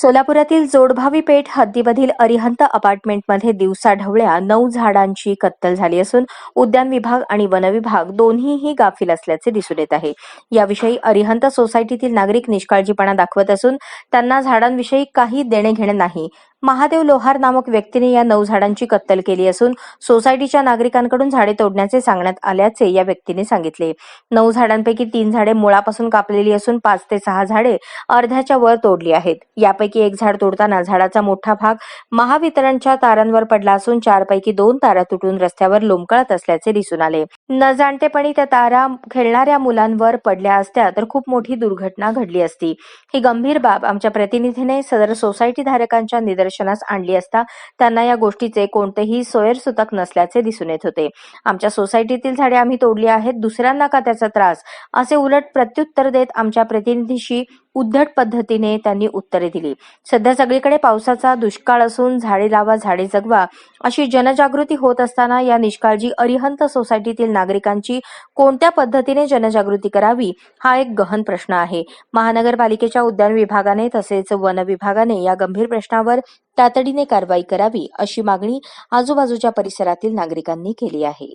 सोलापुरातील जोडभावी पेठ हद्दीमधील अरिहंत अपार्टमेंटमध्ये दिवसा ढवळ्या नऊ झाडांची कत्तल झाली असून उद्यान विभाग आणि वन विभाग दोन्हीही गाफील असल्याचे दिसून येत आहे. याविषयी अरिहंत सोसायटीतील नागरिक निष्काळजीपणा दाखवत असून त्यांना झाडांविषयी काही देणे घेणे नाही. महादेव लोहार नामक व्यक्तीने या नऊ झाडांची कत्तल केली असून सोसायटीच्या नागरिकांकडून झाडे तोडण्याचे सांगण्यात आल्याचे या व्यक्तीने सांगितले. नऊ झाडांपैकी तीन झाडे मुळापासून कापलेली असून पाच ते सहा झाडे अर्ध्याच्या वर तोडली आहेत. यापैकी एक झाड तोडताना झाडाचा मोठा भाग महावितरणच्या तारांवर पडला असून चारपैकी दोन तारा तुटून रस्त्यावर लोंबकळत असल्याचे दिसून आले. न जाणतेपणी त्या तारा खेळणाऱ्या मुलांवर पडल्या असत्या तर खूप मोठी दुर्घटना घडली असती. ही गंभीर बाब आमच्या प्रतिनिधीने सदर सोसायटी धारकांच्या निदर्शनास आणली असता त्यांना या गोष्टीचे कोणतेही सोयरसुतक नसल्याचे दिसून येत होते. आमच्या सोसायटीतील झाडे आम्ही तोडली आहेत दुसऱ्यांना का त्याचा त्रास? असे उलट प्रत्युत्तर देत आमच्या प्रतिनिधीशी उद्धट पद्धतीने त्यांनी उत्तरे दिली. सध्या सगळीकडे पावसाचा दुष्काळ असून झाडे लावा झाडे जगवा अशी जनजागृती होत असताना या निष्काळजी अरिहंत सोसायटीतील नागरिकांची कोणत्या पद्धतीने जनजागृती करावी हा एक गहन प्रश्न आहे. महानगरपालिकेच्या उद्यान विभागाने तसेच वन विभागाने या गंभीर प्रश्नावर तातडीने कारवाई करावी अशी मागणी आजूबाजूच्या परिसरातील नागरिकांनी केली आहे.